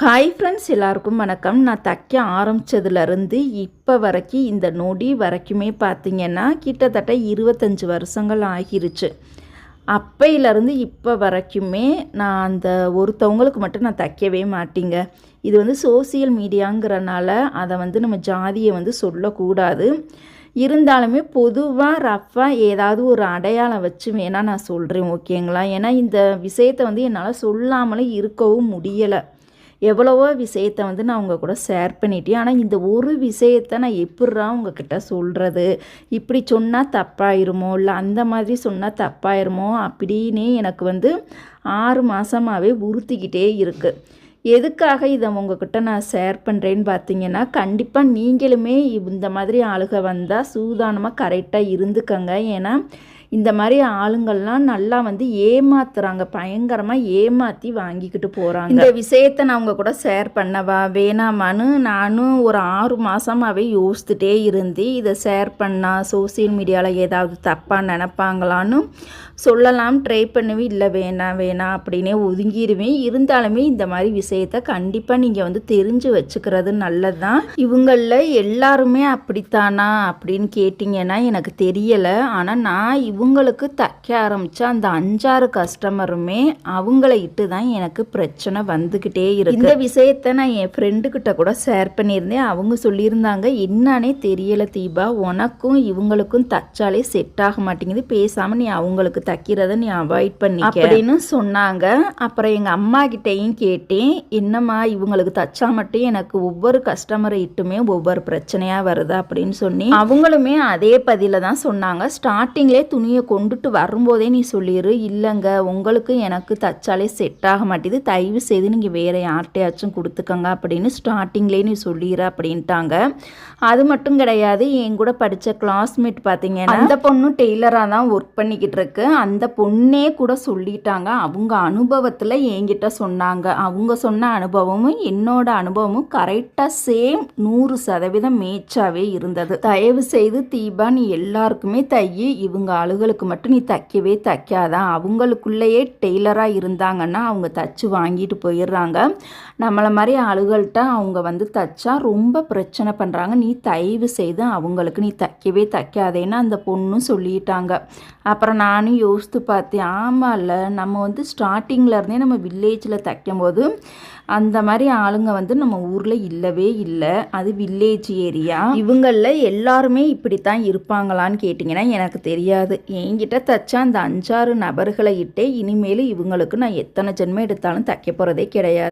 Hi friends எல்லாருக்கும் வணக்கம். நான் தைக்க ஆரம்பித்ததுலேருந்து இப்போ வரைக்கும் இந்த நொடி வரைக்குமே பார்த்திங்கன்னா கிட்டத்தட்ட இருபத்தஞ்சி வருஷங்கள் ஆகிருச்சு. அப்பையிலேருந்து இப்போ வரைக்குமே நான் அந்த ஒருத்தவங்களுக்கு மட்டும் நான் தைக்கவே மாட்டேங்க. இது வந்து சோசியல் மீடியாங்கிறனால அதை வந்து நம்ம ஜாதியை வந்து சொல்லக்கூடாது. இருந்தாலுமே பொதுவாக ரஃப்பாக ஏதாவது ஒரு அடையாளம் வச்சு வேணால் நான் சொல்கிறேன் ஓகேங்களா? ஏன்னா இந்த விஷயத்தை வந்து என்னால் சொல்லாமலே இருக்கவும் முடியலை. எவ்வளவோ விஷயத்தை வந்து நான் உங்கள் கூட ஷேர் பண்ணிட்டேன். ஆனால் இந்த ஒரு விஷயத்தை நான் எப்பட்றா உங்ககிட்ட சொல்கிறது இப்படி சொன்னால் தப்பாயிருமோ? இல்லை அந்த மாதிரி சொன்னால் தப்பாயிருமோ? அப்படின்னே எனக்கு வந்து ஆறு மாதமாகவே உறுத்திக்கிட்டே இருக்குது எதுக்காக இதை உங்ககிட்ட நான் ஷேர் பண்ணுறேன்னு பார்த்தீங்கன்னா கண்டிப்பாக நீங்களுமே இந்த மாதிரி ஆளுக வந்தால் சூதானமாக கரெக்டாக இருந்துக்கங்க. ஏன்னா இந்த மாதிரி ஆளுங்கள்லாம் நல்லா வந்து ஏமாத்துறாங்க. பயங்கரமாக ஏமாற்றி வாங்கிக்கிட்டு போகிறாங்க இந்த விஷயத்தை நான் உங்கள் கூட ஷேர் பண்ணவா? வேணாமான்னு நானும் ஒரு ஆறு மாதமாகவே யோசித்துட்டே இருந்து இதை ஷேர் பண்ணால் சோசியல் மீடியாவில் ஏதாவது தப்பாக நினப்பாங்களான்னு சொல்லலாம் ட்ரை பண்ணுவேன். இல்லை வேணாம் வேணாம் அப்படின்னே ஒதுங்கிடுவேன். இருந்தாலுமே இந்த மாதிரி விஷயத்த கண்டிப்பாக நீங்கள் வந்து தெரிஞ்சு வச்சுக்கிறது நல்லது தான் இவங்களில் எல்லாருமே அப்படித்தானா அப்படின்னு கேட்டிங்கன்னா எனக்கு தெரியலை. ஆனால் நான் இவங்களுக்கு தைக்க ஆரம்பித்த அந்த அஞ்சாறு கஸ்டமருமே அவங்கள இட்டு தான் எனக்கு பிரச்சனை வந்துக்கிட்டே இருக்கு. இந்த விஷயத்த நான் என் ஃப்ரெண்டுக்கிட்ட கூட ஷேர் பண்ணியிருந்தேன். அவங்க சொல்லியிருந்தாங்க என்னன்னே தெரியலை தீபா உனக்கும் இவங்களுக்கும் தச்சாலே செட் ஆக மாட்டேங்குது. பேசாமல் நீ அவங்களுக்கு தைக்கிறத நீ அவாய்ட் பண்ணி அப்படின்னு சொன்னாங்க. அப்புறம் எங்கள் அம்மா கிட்டேயும் கேட்டேன் என்னம்மா இவங்களுக்கு தச்சா மட்டும் எனக்கு ஒவ்வொரு கஸ்டமரை இட்டுமே ஒவ்வொரு பிரச்சனையாக வருது? அப்படின்னு சொல்லி அவங்களுமே அதே பதில தான் சொன்னாங்க. ஸ்டார்டிங்லேயே துணி துணியை கொண்டுட்டு வரும்போதே நீ சொல்லிடு இல்லைங்க உங்களுக்கு எனக்கு தச்சாலே செட் ஆக மாட்டேது. தயவு செய்து நீங்கள் வேறு யார்கிட்டையாச்சும் கொடுத்துக்கங்க அப்படின்னு ஸ்டார்டிங்லேயே நீ சொல்லிடு அப்படின்ட்டாங்க. அது மட்டும் கிடையாது என் கூட படித்த கிளாஸ்மேட் பார்த்தீங்கன்னா அந்த பொண்ணும் டெய்லராக தான் ஒர்க் பண்ணிக்கிட்டு இருக்கு. அந்த பொண்ணே கூட சொல்லிட்டாங்க. அவங்க அனுபவத்தில் என்கிட்ட சொன்னாங்க. அவங்க சொன்ன அனுபவமும் என்னோட அனுபவமும் கரெக்டாக சேம் நூறு சதவீதம் மேட்சாகவே இருந்தது. தயவு செய்து தீபா நீ எல்லாருக்குமே தையி. இவங்க அவங்களுக்கு மட்டும் நீ தைக்கவே தைக்காதான் அவங்களுக்குள்ளேயே டெய்லராக இருந்தாங்கன்னா அவங்க தச்சு வாங்கிட்டு போயிடுறாங்க. நம்மளை மாதிரி ஆளுகள்கிட்ட அவங்க வந்து தைச்சா ரொம்ப பிரச்சனை பண்ணுறாங்க நீ தயவு செய்து அவங்களுக்கு நீ தைக்கவே தைக்காதேன்னு அந்த பொண்ணும் சொல்லிட்டாங்க. அப்புறம் நானும் யோசித்து பார்த்தேன் ஆமாம்ல நம்ம வந்து ஸ்டார்டிங்லேருந்தே நம்ம வில்லேஜில் தைக்கும் போது அந்த மாதிரி ஆளுங்க வந்து நம்ம ஊரில் இல்லவே இல்லை. அது வில்லேஜ் ஏரியா. இவங்களில் எல்லாருமே இப்படித்தான் இருப்பாங்களான்னு கேட்டிங்கன்னா எனக்கு தெரியாது. என்கிட்ட தைச்சா அந்த அஞ்சாறு நபர்களை இட்டே இனிமேல் இவங்களுக்கு நான் எத்தனை ஜென்மம் எடுத்தாலும் தைக்க போகிறதே கிடையாது.